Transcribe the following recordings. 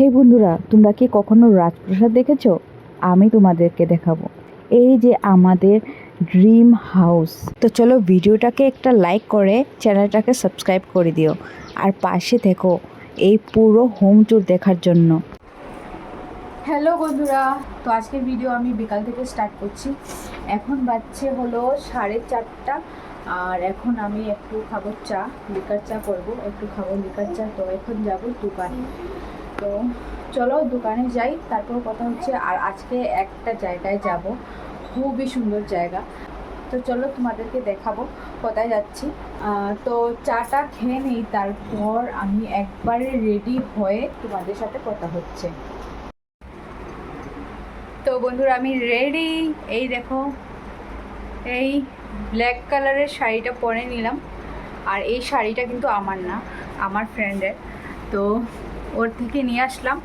হে বন্ধুরা, তোমরা কি কখনো রাজপ্রাসাদ দেখেছ? আমি তোমাদেরকে দেখাবো। এই যে আমাদের ড্রিম হাউস। তো চলো ভিডিওটাকে একটা লাইক করে চ্যানেলটাকে সাবস্ক্রাইব করে দিও। আর পাশে থেকো এই পুরো হোম ট্যুর দেখার জন্য। হ্যালো বন্ধুরা, তো আজকের ভিডিও আমি বিকাল থেকে স্টার্ট করছি। এখন বাজছে হলো সাড়ে চারটা। আর এখন আমি একটু খাব চা, লিকার চা করব। একটু খাব লিকার চা, তো এখন যাব দোকানে। তো চলো দোকানে যাই, তারপর কথা হচ্ছে আর আজকে একটা জায়গায় যাব। খুবই সুন্দর জায়গা। তো চলো তোমাদেরকে দেখাবো কোথায় যাচ্ছি। তো চাটা খেয়ে নিই, তারপর আমি একবারে রেডি হয়ে তোমাদের সাথে কথা হচ্ছে। তো বন্ধুরা, আমি রেডি এই দেখো, এই ব্ল্যাক কালারের শাড়িটা পরে নিলাম। আর এই শাড়িটা কিন্তু আমার না, আমার ফ্রেন্ডের তো ওর থেকে নিয়ে আসলাম।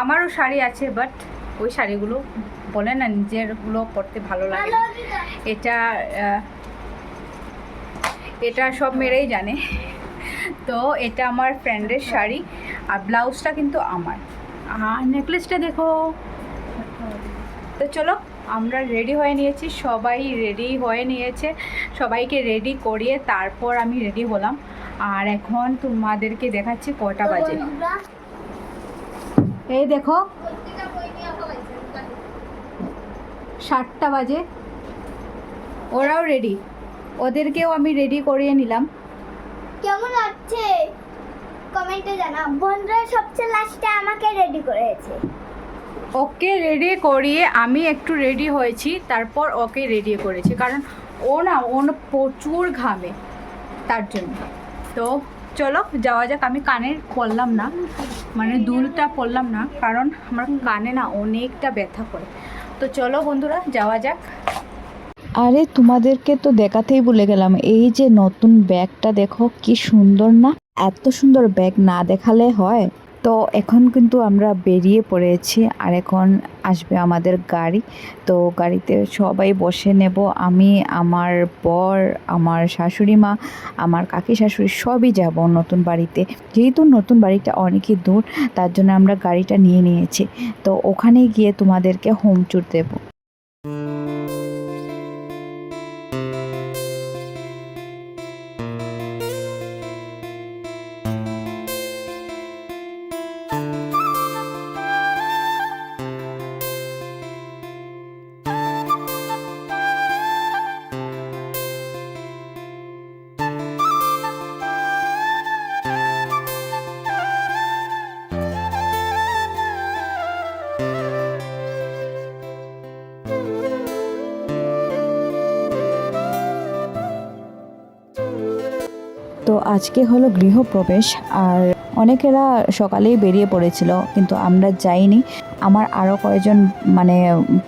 আমারও শাড়ি আছে বাট ওই শাড়িগুলো বলে না নিজেরগুলো পরতে ভালো লাগে। এটা এটা সব মেয়েরাই জানে। তো এটা আমার ফ্রেন্ডের শাড়ি আর ব্লাউজটা কিন্তু আমার। আর নেকলেসটা দেখো। তো চলো আমরা রেডি হয়ে নিয়েছি সবাই রেডি হয়ে নিয়েছে। সবাইকে রেডি করিয়ে তারপর আমি রেডি হলাম। আর এখন তোমাদেরকে দেখাচ্ছি কটা বাজে। এই দেখো। সাতটা বাজে। ওরাও রেডি ওদেরকেও আমি রেডি করিয়ে নিলাম। কেমন লাগছে? কমেন্টে জানা বন্ধুরা সবচেয়ে লাস্টে আমাকে রেডি করেছে। ওকে রেডি করিয়ে আমি একটু রেডি হয়েছি তারপর ওকে রেডি করেছি। কারণ ও না ও প্রচুর ঘামে তার জন্য। তো চলো যাওয়া যাক। আমি কানের পরলাম না। মানে দুলটা পড়লাম না, কারণ আমার কানে না অনেকটা ব্যথা করে। তো চলো বন্ধুরা, যাওয়া যাক। আরে, তোমাদেরকে তো দেখাতেই বলে গেলাম। এই যে নতুন ব্যাগটা দেখো, কি সুন্দর না? এত সুন্দর ব্যাগ না দেখালে হয়? তো এখন কিন্তু আমরা বেরিয়ে পড়েছি আর এখন আসবে আমাদের গাড়ি। তো গাড়িতে সবাই বসে নেব। আমি, আমার বর, আমার শাশুড়ি মা, আমার কাকি শাশুড়ি সবই যাব নতুন বাড়িতে। যেহেতু নতুন বাড়িটা অনেকই দূর, তার জন্য আমরা গাড়িটা নিয়ে নিয়েছি। তো ওখানে গিয়ে তোমাদেরকে হোম ট্যুর দেবো। তো আজকে হলো গৃহপ্রবেশ আর অনেকেরা সকালেই বেরিয়ে পড়েছিল কিন্তু আমরা যাইনি। আমার আরও কয়েকজন মানে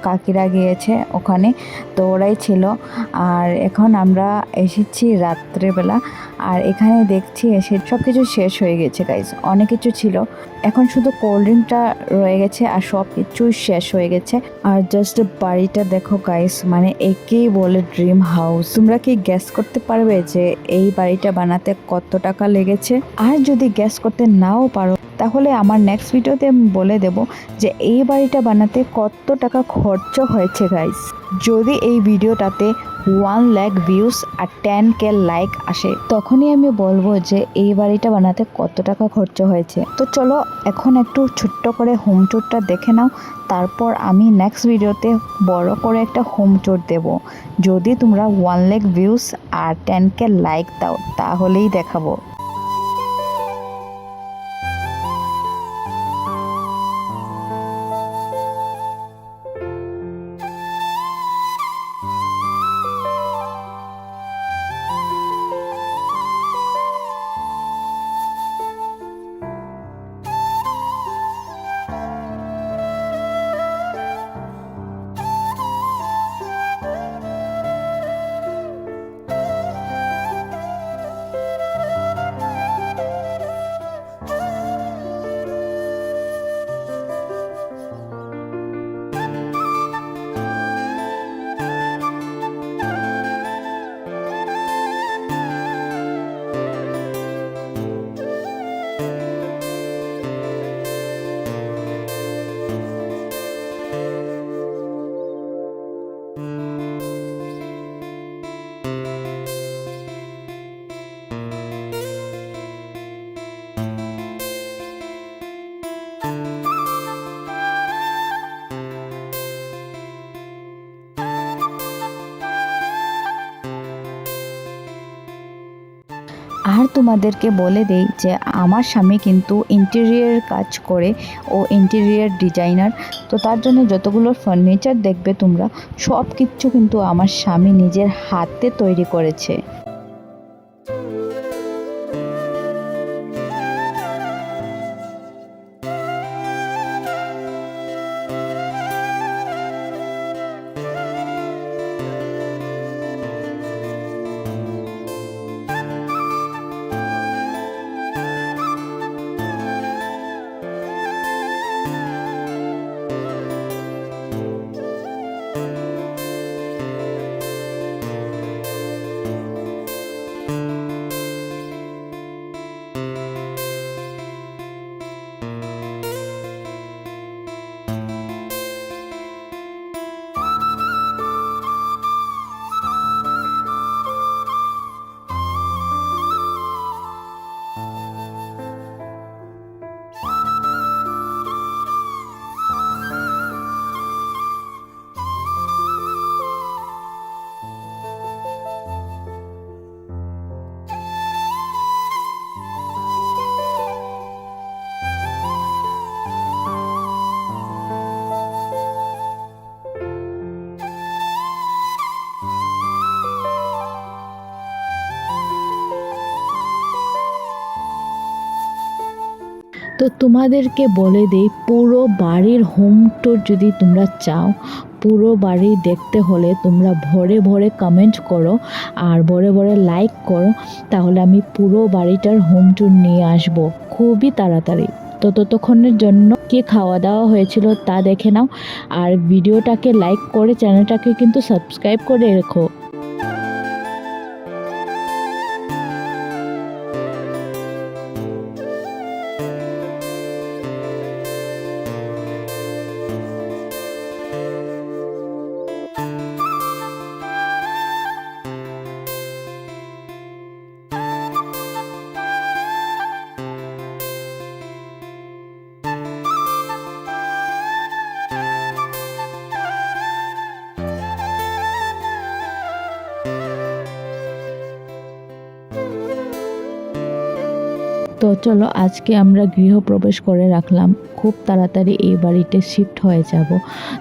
কাকিরা গিয়েছে ওখানে, তো ওরাই ছিল। আর এখন আমরা এসেছি রাত্রেবেলা, আর এখানে দেখছি এসে সব কিছু শেষ হয়ে গেছে গাইজ অনেক কিছু ছিল। এখন শুধু কোল্ড ড্রিঙ্কটা রয়ে গেছে আর সব কিছুই শেষ হয়ে গেছে। আর জাস্ট বাড়িটা দেখো গাইস মানে একেই বলে ড্রিম হাউস তোমরা কি গ্যাস করতে পারবে যে এই বাড়িটা বানাতে কত টাকা লেগেছে? আর যদি গ্যাস করতে নাও পারো তাহলে আমার নেক্সট ভিডিওতে আমি বলে দেব যে এই বাড়িটা বানাতে কত টাকা খরচ হয়েছে গাইস যদি এই ভিডিওটাতে ওয়ান ল্যাক ভিউস আর টেন কে লাইক আসে, তখনই আমি বলব যে এই বাড়িটা বানাতে কত টাকা খরচ হয়েছে। তো চলো এখন একটু ছোট্ট করে হোম ট্যুরটা দেখে নাও, তারপর আমি নেক্সট ভিডিওতে বড় করে একটা হোম ট্যুর দেব। যদি তোমরা ওয়ান ল্যাক ভিউস আর টেন কে লাইক দাও, তাহলেই দেখাবো। আর তোমাদেরকে বলে দেই যে আমার স্বামী কিন্তু ইন্টেরিয়ার কাজ করে ও ইন্টেরিয়ার ডিজাইনার তো তার জন্য যতগুলো ফার্নিচার দেখবে তোমরা সব কিছু কিন্তু আমার স্বামী নিজের হাতে তৈরি করেছে। তো তোমাদেরকে বলে দেই, পুরো বাড়ির হোম টুর যদি তোমরা চাও, পুরো বাড়ি দেখতে হলে তোমরা ভরে ভরে কমেন্ট করো আর ভরে ভরে লাইক করো, তাহলে আমি পুরো বাড়িটার হোম ট্যুর নিয়ে আসব খুবই তাড়াতাড়ি। তো ততক্ষণের জন্য কি খাওয়া দাওয়া হয়েছিল তা দেখে নাও আর ভিডিওটাকে লাইক করে চ্যানেলটাকে কিন্তু সাবস্ক্রাইব করে রেখো। তো চলো আজকে আমরা গৃহপ্রবেশ করে রাখলাম। খুব তাড়াতাড়ি এই বাড়িতে শিফট হয়ে যাব।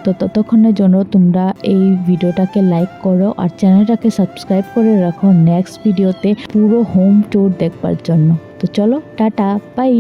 তো ততক্ষণের জন্য তোমরা এই ভিডিওটাকে লাইক করো আর চ্যানেলটাকে সাবস্ক্রাইব করে রাখো নেক্সট ভিডিওতে পুরো হোম ট্যুর দেখবার জন্য। তো চলো, টাটা বাই